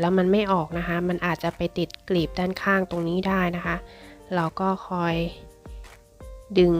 แล้วมันไม่ออกนะคะ มันอาจจะไปติดกลีบด้านข้างตรงนี้ได้นะคะ เราก็คอยดึง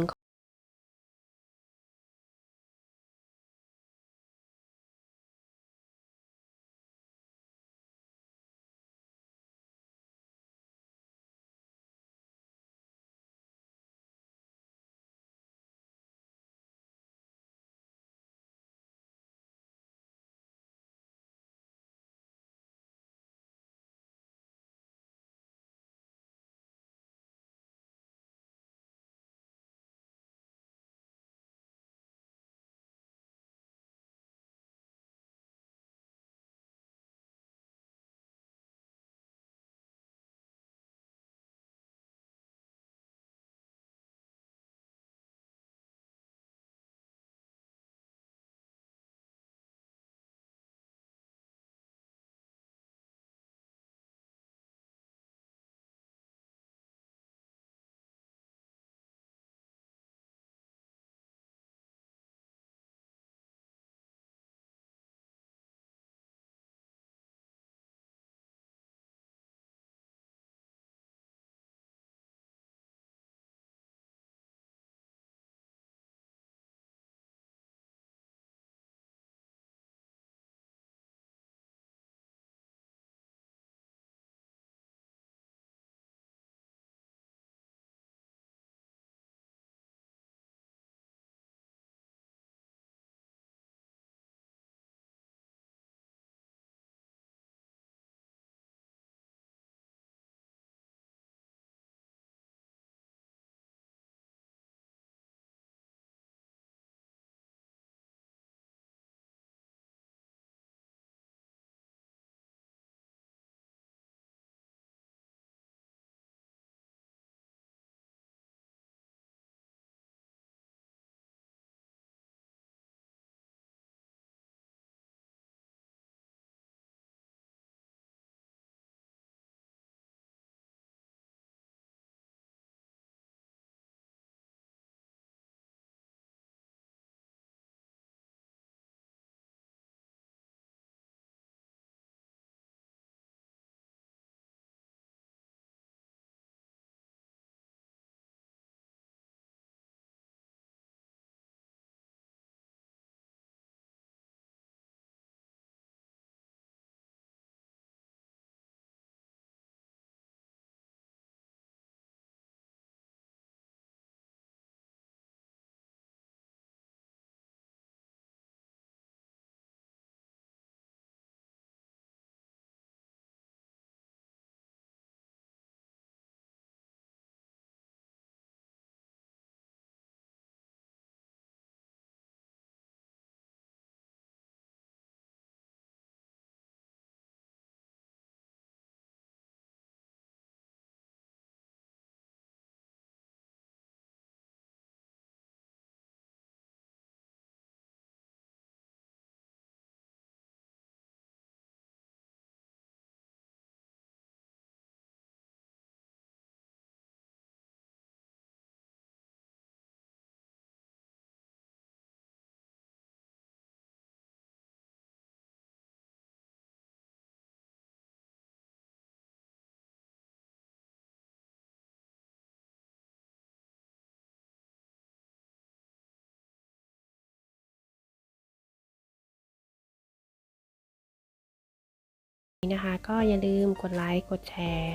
นะคะ ก็อย่าลืมกดไลค์กดแชร์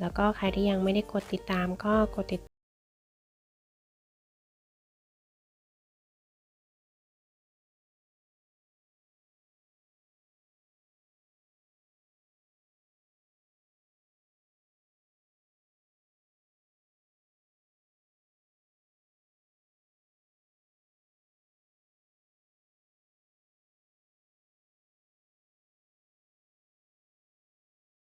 แล้วก็ใครที่ยังไม่ได้กดติดตามก็กดติด